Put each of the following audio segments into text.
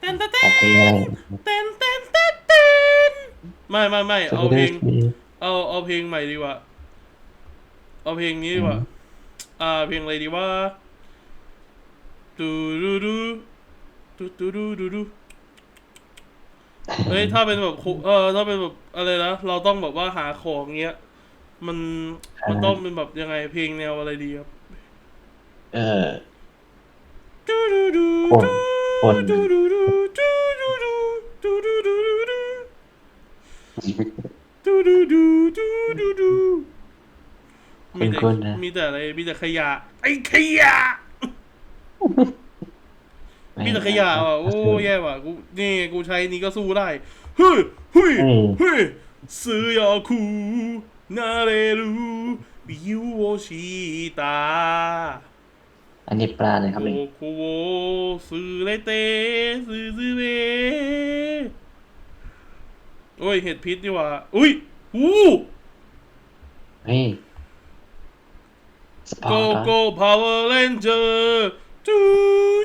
เต้นเต้นเต้ขอนเพลงอะไรเต้นเต้นเต้นเต้นไม่ไม่ไม่จะเอาไม่เพลได้งมีเอาเอาเพลงใหม่ดีกว่า เอาเพลงนี้ดีกว่าอืมอ่า เพลงอะไรดีว่าดูดูดูดูดูดูดูดูเฮ้ยถ้าเป็นแบบคุเออถ้าเป็นแบบอะไรนะเราต้องแบบว่าหาของเงี้ย มันมันต้องเป็นแบบยังไงเพลงแนวอะไรดีครับ เออดูดูดู คนเป็นคมีแต่อะไรมีแต่ขยะ ไอ้ขยะ มีแต่ขยะว่ะโอ้แย่ว่ะกูนี่กูใช้นี่ก็สู้ได้เฮ้ยเฮ้ยเฮ้ยซื้อยาคูนาเรรูบิวโอชิตา อันนี้ปลาเลยครับโอนี่โคโวซื้อเลเตซื้อซื้อเวโอ้ยเห็ดพิษดีกว่าอุ้ยหูเฮ้ยสปอโกร์ตโก้พาวเวอร์เรนเจอร์ดู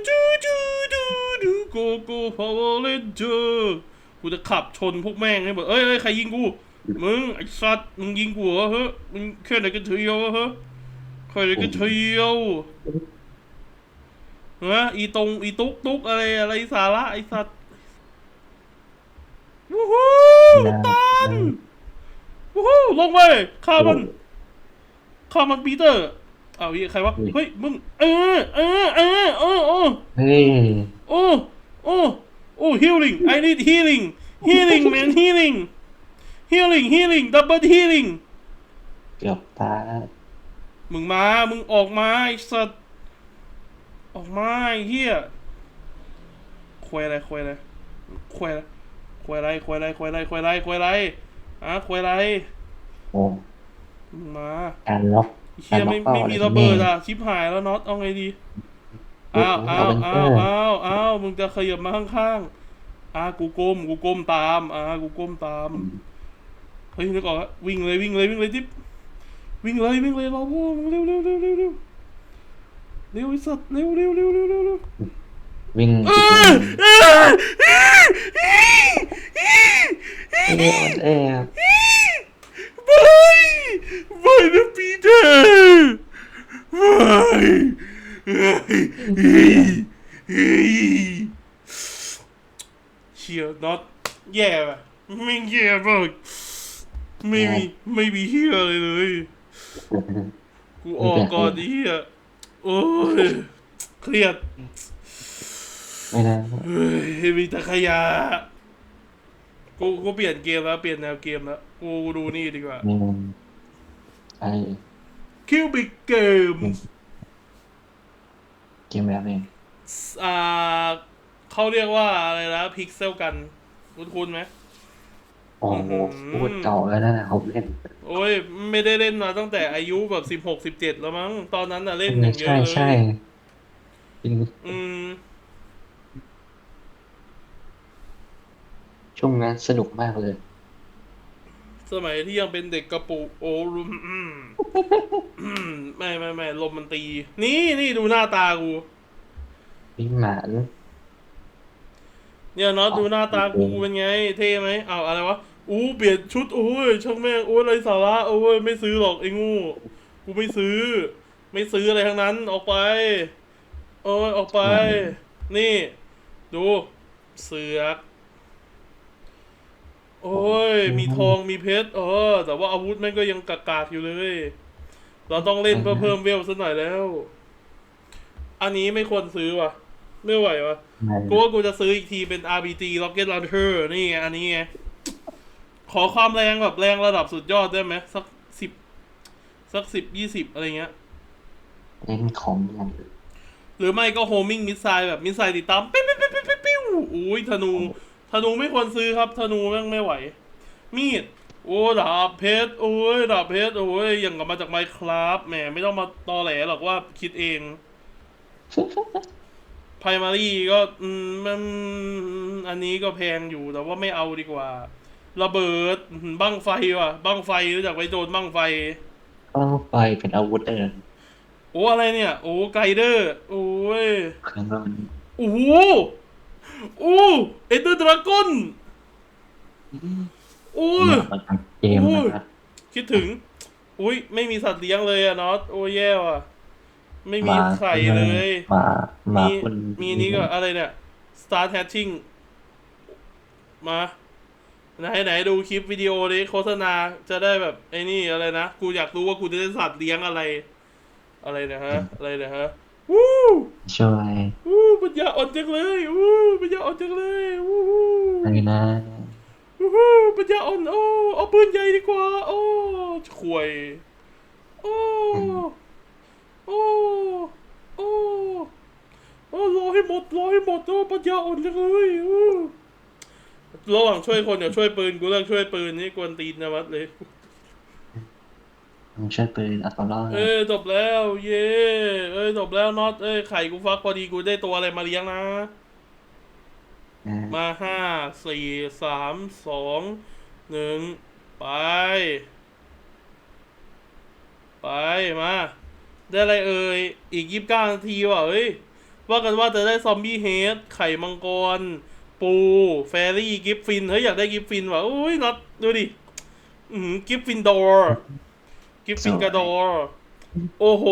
ดูดูดูดูโกโก้พาวเวอร์เรนเจอร์กูจะขับชนพวกแม่งให้หมดเอ้ยเอ้ยใครยิงกูมึงไอ้สัตว์มึงยิงกูเหรอเฮ้ยมึงแค่ไหนกันเทียวเหรอแค่ไหนกันเทียว ฮะอีตรงอีตุ๊กตุ๊กอะไรอะไรสาระไอ้สัตว์วู้ฮู้ตันวู้ฮู้ลงไปฆ่ามันฆ่ามันปีเตอร์ เอาอีกใครวะ เฮ้ยมึงเออเออเออเออเออเฮ้ยโอ้โอ้โอ้ healing I need healing healing man healing healing healing double healing เกือบตายแล้วมึงมา มึงออกมาไอ้สัตว์ ออกมาเฮียควยอะไรควยอะไรควยควยอะไรควยอะไรควยอะไรควยอะไรควยอะไรอะควยอะไรโอ้มาอันล็อกเฮียไม่ไม่มีระเบิดอะชิบหายแล้วน็อตเอาไงดีอ้าวอ้าวอ้าวอ้าวอ้าวมึงจะขยับมาข้างๆอะกูก้มกูก้มตามอะกูก้มตามเฮ้ยนึกออกวิ่งเลยวิ่งเลยวิ่งเลยจิ๊วิ่งเลยวิ่งเลยเราพ่อเร็วเร็วเร็วเร็ว เร็วเร็วไอ้สัตว์เร็วเร็วเร็วเร็วเร็วเร็ววิ่งเออเออเออเออเออเอ้ยออนแอร์ไม่ไม่นะปีเตอร์ไม่เฮ้ยเฮ้ยเชียร์น็อตแย่ว่ะไม่งแย่มากไม่มีไม่มีเฮียอะไรเลย กูออกก่อนดิเฮีย โอ้ยเครียดไม่นะเฮ้ยมีแต่ขยะกูกูเปลี่ยนเกมแล้วเปลี่ยนแนวเกมแล้วกูดูนี่ดีกว่านี่มันไอคิวบิกเกมเกมแบบนี้อ่าเขาเรียกว่าอะไรนะพิกเซลกัน คุ้นคุ้นๆไหมโอ้โหอื้อหือพูดเก่าแล้วนะเขาเล่น โอ้ย ไม่ได้เล่นมาตั้งแต่อายุแบบสิบหกสิบเจ็ดแล้วมั้ง ตอนนั้นน่ะเล่นอย่างเยอะใช่เลยใช่จริงอืม ช่วงนั้นสนุกมากเลย สมัยที่ยังเป็นเด็กกระปุกโอ้รุมอืมอืมไม่ไม่ไม่ลมมันตี นี่นี่ดูหน้าตากู วิ่งหมาน เนี่ยน็อตดูหน้าตากูเป็นไง เท่ไหมอ้าวอะไรวะ อู้เปลี่ยนชุดโอ้ยช่างแม่งโอ้ยไรสาระโอ้ยไม่ซื้อหรอกไอ้งูกูไม่ซื้อ ไม่ซื้ออะไรทั้งนั้น ออกไปโอ้ยออกไป นี่ ดู เสือกโอ้ย มีทองมีเพชรเออ แต่ว่าอาวุธแม่งก็ยังกากากๆอยู่เลย เราต้องเล่นเพื่อเพิ่มเวลสักหน่อยแล้ว อันนี้ไม่ควรซื้อว่ะ ไม่ไหวว่ะไม่กูว่ากูจะซื้ออีกทีเป็น RBG Rocket Launcher นี่ไงอันนี้ไง ขอความแรงแบบแรงระดับสุดยอดได้ไหมสักสิบสักสิบยี่สิบอะไรเงี้ยเล่นของอย่างหรือไม่ก็โฮมิงมิสไซล์แบบมิสไซล์ติดตามปิ้วปิ้วปิ้วปิ้วปิ้วปิ้วอุ้ยธนู ธนูไม่ควรซื้อครับ ธนูแม่งไม่ไหว มีด โอ้ดาบเพชรโอ้ยดาบเพชรโอ้ยอย่างกับมาจากไมค์ครับแหมไม่ต้องมาตอแหลหรอกว่าคิดเองไพรมารีก็อืมมันอันนี้ก็แพงอยู่แต่ว่าไม่เอาดีกว่า ระเบิดอื้อหือบั้งไฟว่ะบั้งไฟรู้จักไว้โดนบั้งไฟก็ไฟเป็นอาวุธเออโอ้อะไรเนี่ย โอ้ไกเดอร์โอ้ยเครื่องมันโอ้โหอู้เอ็นเดอร์ดราก้อนอู้เนี่ยมันเป็นเกมนะครับ คิดถึง อุ้ยไม่มีสัตว์เลี้ยงเลยอะน็อตโอ้ยแย่ว่ะ ไม่มีไข่เลย มา มามีคุณมีนี้ก็อะไรเนี่ย Start Hatching มา ไหนไหนดูคลิปวิดีโอดิโฆษณาจะได้แบบไอ้นี่อะไรนะ กูอยากรู้ว่ากูจะได้สัตว์เลี้ยงอะไร อะไรเนะฮะ อะไรเนะฮะ วู้ช่วยวู้ปัญญาอ่อนจังเลยวู้ปัญญาอ่อนจังเลยวู้อะไรนะวู้ปัญญาอ่อนโอ้เอาปืนใหญ่ดีกว่า โอ้ขวยโอ้โอ้โอ้โอ้รอให้หมดรอให้หมดโอ้ปัญญาอ่อนจังเลยอู้ ระหว่างช่วยคนกับช่วยปืนกูเลือกช่วยปืนนี่กวนตีนนะวัดเลย มึงช่วยปืนอัตโนมัติเอ้ยจบแล้ว เย้เอ้ยจบแล้วน็อตเอ้ยไข่กูฟักพอดีกูได้ตัวอะไรมาเลี้ยงนะนะมาห้าสี่สามสองหนึ่งไป ไปมา ได้อะไรเอ่ยอีกยี่สิบเก้านาทีว่ะเฮ้ยว่ากันว่าจะได้ซอมบี้เฮดไข่มังกร ปูแฟรี่ กิฟฟิน เฮ้ย อยากได้กิฟฟินว่ะโอ้ยน็อตดูดิ อืมกิฟฟินดอร์กิฟฟินกระดอร์โอ้โห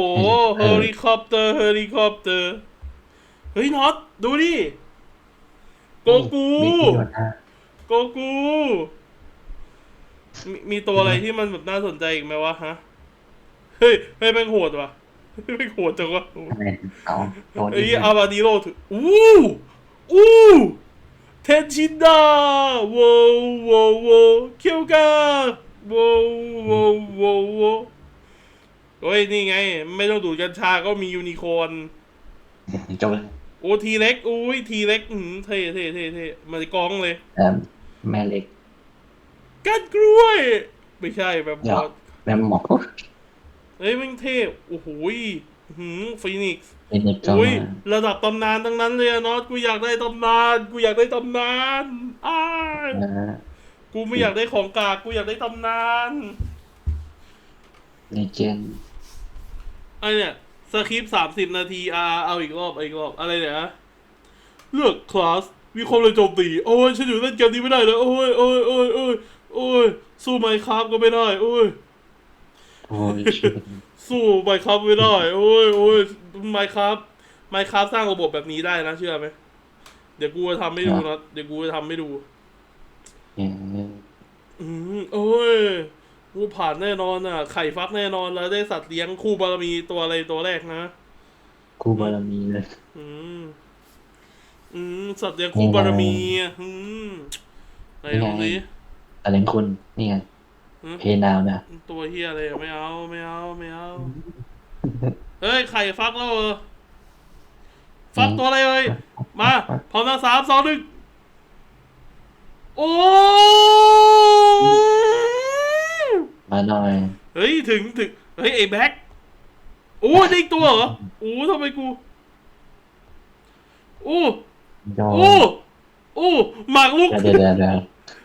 เฮลิคอปเตอร์ เฮลิคอปเตอร์ เฮ้ยน็อตดูดิ โกกูมีที่หัวหน้าโกกูมีมีตัวอะไรที่มันแบบน่าสนใจอีกไหมวะฮะ เฮ้ยเฮ้ยแม่งโหดว่ะเฮ้ยแม่งโหดจังวะอะไรเอาโดนเฮ้ยอีกอาบาดิโรถืออู้อู้ เทนชินดาโว้วโว้วโว้วเคียวกาโว้วโว้วโว้วโว้วเฮ้ยนี่ไง ไม่ต้องดูดกัญชาก็มียูนิคอร์นจบเลยโอ้ทีเล็กอุ้ยทีเล็กอืมเท่เท่เท่เท่มาในกองเลยเอ่อแม่เล็กก้านกล้วย ไม่ใช่แบบบเดี๋ยอวสแม่หมอเฮ้ยแม่งเท่โอ้โหยหืมฟีนิกซ์ เป็นเด็กก็อุ้ยมาระดับตำนานทั้งนั้นเลยอะน็อตกูอยากได้ตำนาน กูอยากได้ตำนานอ้ายนะกูไม่อยากได้ของกากกูอยากได้ตำนานเลเจนด์ไอเนี่ยสคริปสามสิบนาทีอ่าเอาอีกรอบเอาอีกรอบอะไรเนี่ยฮะเลือกคลาสมีความเลยโจมตีโอ้ยฉันอยู่เล่นเกมนี้ไม่ได้เลยโอ้ยโอ้ยโอ้ยโอ้ยโอ้ยสู้ไมค์ครับก็ไม่ได้ โอ้ยโอ้ยช่วยสู้ไมค์ครับไม่ได้ โอ้ยโอ้ย ไมค์ครับไมค์ครับสร้างระบบแบบนี้ได้นะเชื่อไหมเดี๋ยวกูจะทำให้ดูนะเดี๋ยวกูจะทำให้ดูเนี่ยอืมโอ้ยกูผ่านแน่นอนอะ ไข่ฟักแน่นอนแล้วได้สัตว์เลี้ยงคู่บารมีตัวอะไรตัวแรกนะครูบารมีเลยอืม อืม สัตว์เลี้ยงคู่บารมีอะอืมไหนดูสิอะไรของคุณนี่ไงอืมเพนาวนะตัวเฮียอะไรอะไม่เอาไม่เอาไม่เอา เฮ้ย ไข่ฟักแล้วเหรอฟักตัวอะไรเอ่ยมา พร้อมนะสามสองหนึ่งโอ้มาหน่อย เฮ้ย ถึงถึง เฮ้ย ไอ้แบ็คโอ้ได้อีกตัวเหรอโอ้ทำไมกูโอ้โยโอ้โอ้หมากลุกเดี๋ยวเดี๋ยวเดี๋ยว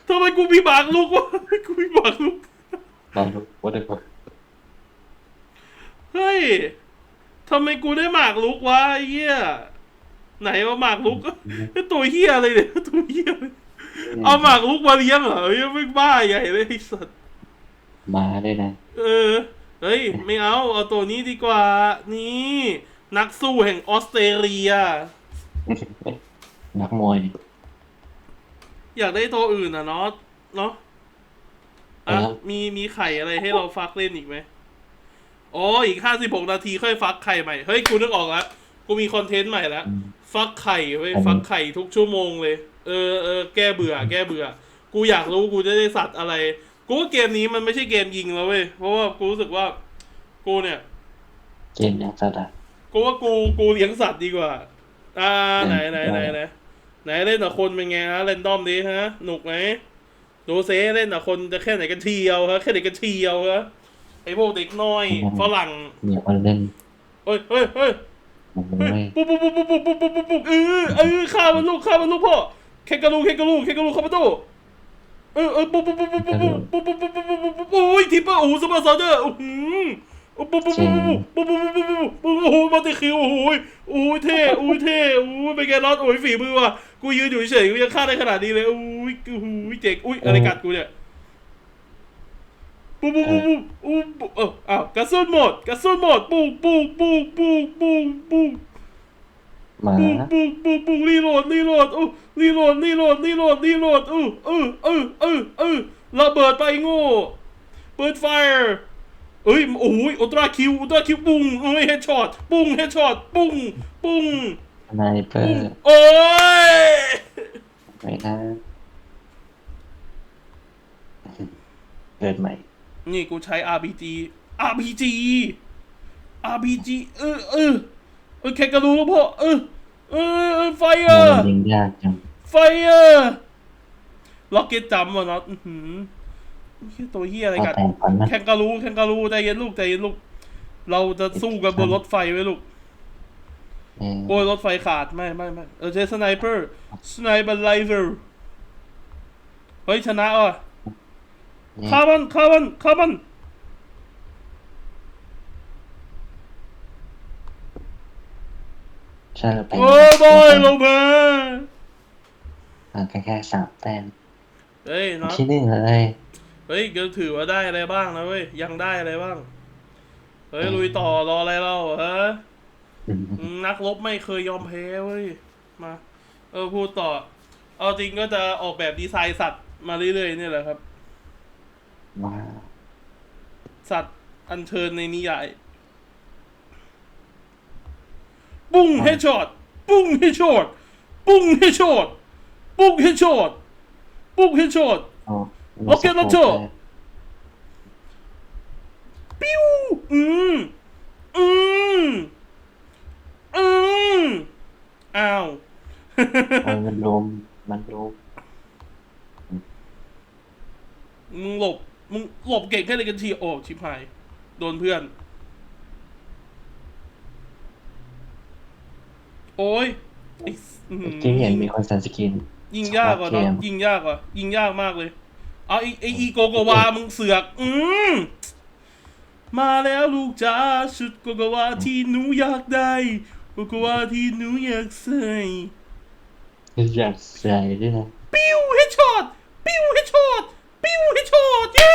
ทำไมกูมีหมากลุกวะกูมีหมากลุกลองดูว่าได้ปะเฮ้ย ทำไมกูได้หมากลุกวะไอ้เหี้ยไหนว่าหมากลุก ตัวเหี้ยอะไรเนี่ยตัวเหี้ยอะไรเอาหมากลุกมาเลี้ยงเหรอยังไม่บ้าใหญ่เลยไอ้สัสมาได้นะ เออ เฮ้ย ไม่เอา เอาตัวนี้ดีกว่า นี่ นักสู้แห่งออสเตรเลีย นักมวย อยากได้ตัวอื่นอะเนาะเนาะอะครับมีมีไข่อะไรให้เราฟักเล่นอีกไหม อ๋ออีกห้าสิบหกนาทีค่อยฟักไข่ใหม่ เฮ้ย กูนึกออกแล้ว กูมีคอนเทนต์ใหม่แล้ว ฟักไข่เว้ยอันนี้ฟักไข่ทุกชั่วโมงเลย เออเออแก้เบื่อ แก้เบื่อ กูอยากรู้กูจะได้สัตว์อะไร กูว่าเกมนี้มันไม่ใช่เกมยิงแล้วเว้ย เพราะว่ากูรู้สึกว่า กูเนี่ย เกมยังสัตว์อะกูว่ากูกูเลี้ยงสัตว์ดีกว่า อ่าไหนไหนไหนไหนไหนเล่นกับคนเป็นไงฮะเล่นดอมดีฮะหนุกไหมดูเซเล่นกับคนจะแค่ไหนกันเทียวฮะแค่ไหนกันเทียวฮะ ไอพวกเด็กน้อยฝรั่งเนี่ยมันเล่นเฮ้ยเฮ้ยเฮ้ยมันเฮ้ยไม่ปุ๊บปุ๊บปุ๊บปุ๊บปุ๊บปุ๊บปุ๊บปุ๊บเออเออฆ่ามันลูกฆ่ามันลูกพ่อแค่กระลูกแค่กระลูกแค่กระลูกเข้าประตูเออเออปุ๊บปุ๊บปุ๊บปุ๊บปุ๊บปุ๊บปุ๊บปุ๊บปุ๊บปุ๊บปุ๊บปุ๊บโอ้ยทิปเปอร์โอ้โหซุปเปอร์ซอลเจอร์โอ้โหปุ๊บปุ๊บปุ๊บปุ๊บปุ๊บปุ๊บปุ๊บปุ๊บปุ๊บปุ๊บโอ้โหมาติคิวโอ้โหโอ้ยเท่โอ้ยเท่โอ้ยเป็นไงน็อตโอ้ยฝีมือว่ะกูยืนอยู่เฉยๆกูยังฆ่าได้ขนาดนี้เลยอุ้ยอุ้ยเจ๋งอุ้ยอะไรกัดกูเนี่ย ปุ๊บปุ๊บปุ๊บปุ๊บปุ๊บเอออ้าวกระสุนหมดกระสุนหมดปุ้งปุ้งปุ้งปุ้งปุ้งปุ้งหมา ปุ้งปุ้งปุ้งปุ้งรีโหลดรีโหลดอู้รีโหลดรีโหลดรีโหลดรีโหลดอู้เออเออเออเออระเบิดไปโง่เปิดไฟเอ้ยโอ้ยอุตราคิวอุตราคิวปุ้งเอ้ยเฮดช็อตปุ้งเฮดช็อตปุ้งปุ้งสไนเปอปุ้งร์โอ้ยไม่นะเกิดใหม่ นี่กูใช้ RPG RPG RPG เออเออเออแค่กระดูกพอเออเออเออไฟเออมันยิงยากจังไฟเออล็อกเก็ตจัมป์วะเนาะอื้อหือเหี้ยตัวเฮียอะไรเอากันแต่งก่อนนะแข่งกะรูแข่งกะรูใจเย็นลูกใจเย็นลูก เราจะสู้กันบนรถไฟไว้ลูกเออโอ้ยรถไฟขาดไม่ไม่ไม่เออใช้สไนเปอร์สไนเปอร์ไลเวอร์เฮ้ยชนะอะ เนี่ยฆ่ามันฆ่ามันฆ่ามันใช่เราไปโอ้ยบอยลงมาห่างกันแค่สามแต้มเฮ้ยเนาะที่หนึ่งเลยเฮ้ยก็ถือว่าได้อะไรบ้างนะเว้ยยังได้อะไรบ้าง เฮ้ยลุยต่อรออะไรเราฮะอืมอืมนักรบไม่เคยยอมแพ้เว้ยมาเออพูดต่อ เอาจริงก็จะออกแบบดีไซน์สัตว์มาเรื่อยๆเนี่ยแหละครับ ว้าวสัตว์อัญเชิญในนิยาย ปุ้งเฮดช็อตปุ้งเฮดช็อตปุ้งเฮดช็อตปุ้งเฮดช็อตปุ้งเฮดช็อตโอ้โอเคแล้วโจ้ปิ้วอืมอืมอืมอ้าวโอ้ยมันลมมันลมมึงหลบ มึงหลบเก่งแค่ไหนกันที โอ้ ชิบหาย โดนเพื่อน โอ้ยไอ้สอื้อหือที่เห็นมีคนสันสกิน ยิงยากกว่าเนาะเกมยิงยากกว่า ยิงยากมากเลย เอาไอ้ไอ้อีโกโกวา มึงเสือก อืมมาแล้วลูกจ้าชุดโกโกวาที่หนูอยากได้โกโกวาที่หนูอยากใส่อยากใส่ด้วยนะปิ้วเฮดช็อต ปิ้วเฮดช็อต ปิ้วเฮดช็อต เย้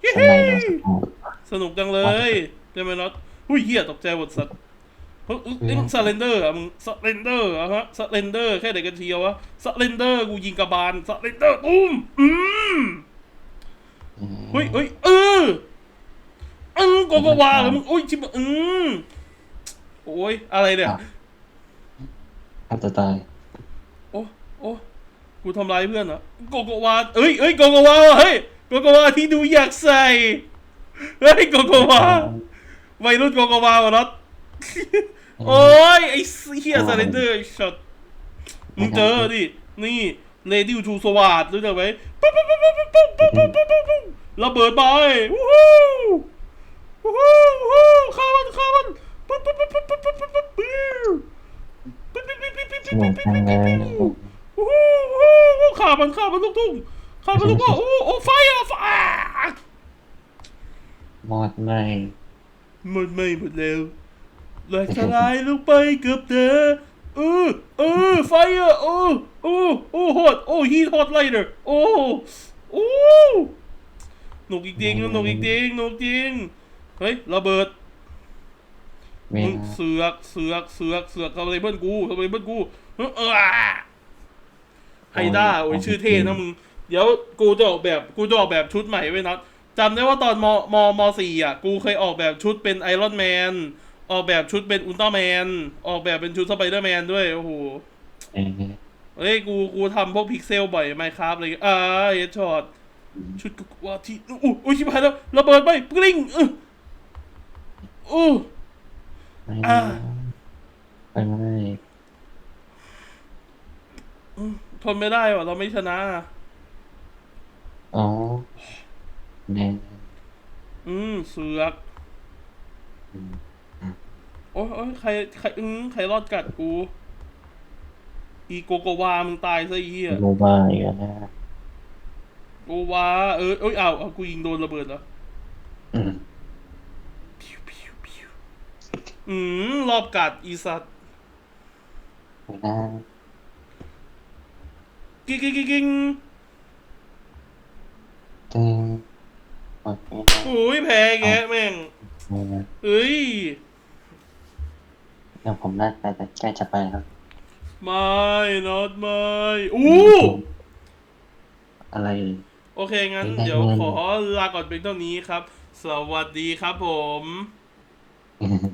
เย้ สไนโดนสโคป สนุกจังเลยใช่ไหมน็อตหุ้ยเหี้ยตกใจหมดสัตว์เฮ้ยเอ้ยนี่มึงสเลนเดอร์อะมึงสเลนเดอร์อะฮะสเลนเดอร์แค่ไหนกันเทียววะสเลนเดอร์กูยิงกระบาลสเลนเดอร์ตุ้มอืมเฮ้ยเฮ้ยเอออืมโกโกวาเหรอมึงโอ้ยชิบอืมโอ้ยอะไรเนี่ยฆ่าตัวตายโอ้โอ้กูทำร้ายเพื่อนเหรอโกโกวาเอ้ยเอ้ยโกโกวาว่ะเฮ้ยโกโกวาที่ดูอยากใส่ เฮ้ยโกโกวาวัยรุ่นโกโกวาวะน็อตโอ้ยไอ้เฮียสเลนเดอร์ช็อตมึงเจอดิ นี่เลดี้ทูสวัสดรู้จักไหมปุ๊บปุ๊บปุ๊บปุ๊บปุ๊บปุ๊บปุ๊บปุ๊บปุ๊บปุ๊บระเบิดไปวู้ฮู้วู้ฮู้วู้ฮู้ฆ่ามันฆ่ามันปุ๊บปุ๊บปุ๊บปุ๊บปุ๊บปุ๊บปุ๊บปุ๊บปิ๊บปิ๊บปิ๊บปิ๊บปิ๊บสปิ๊บนุกปิ๊บจังปิ๊บเลปิ๊บยปิ๊บวู้ฮู้วู้ฮู้ฆ่ามันฆ่ามันลูกทุ่งฆ่ามันลูกว่าโอ้โอ้ไฟอะไฟมอดไหมหมดไม่หมดแล้วแหลกสลายลงไปเกือบเธอเออเออไฟอะโอ้โอ้โอ้ฮอตโอ้ฮีทฮอตไลเดอร์โอ้โอ้หนุกอีกจริงหนุกอีกจริงหนุกจริงเฮ้ยระเบิดเวมึงลาเสือกเสือกเสือกเสือกทำอะไรเพื่อนกูทำอะไรเพื่อนกูเออเออไฮด้าโอ้ยชื่อเท่นะมึงเดี๋ยวกูจะออกแบบกูจะออกแบบชุดใหม่ไว้นะ จำได้ว่าตอนมมมสี่อะ กูเคยออกแบบชุดเป็นไอรอนแมน ออกแบบชุดเป็นอุลตร้าแมน ออกแบบเป็นชุดสไปเดอร์แมนด้วย โอ้โหเออเฮ้ย กู กูทำพวกพิกเซลบ่อยไมครับอะไรเงี้ยอ่าเฮดช็อต ชุดกูว่าที่อู้อุ้ยชิบหายแล้วระเบิดไปกลิ้งเอออู้ไม่อ่าไปไม่ทนไม่ได้ว่ะเราไม่ชนะ อ๋อ แน่อืมเสือกโอ้ยโอ้ยใครใครอืมใครรอดกัดกู อีโกโกวา มึงตายซะไอ้เหี้ยโมบายอีกันนะโกวา เออเอ้ยอ้าวเอากูยิงโดนระเบิดเหรออืมพิวพิวพิวอืมรอบกัดอีสัตว์ไปนะกิ๊งกิ๊งกิ๊งกิ๊ง ตึงโอเคนะอุ้ยแพ้แกแม่งนี่นะเอ้ย เดี๋ยวผมน่าจะแต่ใกล้จะไปแล้วไม่นอตไม่อู้ อะไรเอ่ยโอเค งั้นไม่ได้เดี๋ยวเงินขอลาก่อนเป็นเท่านี้ครับ สวัสดีครับผมส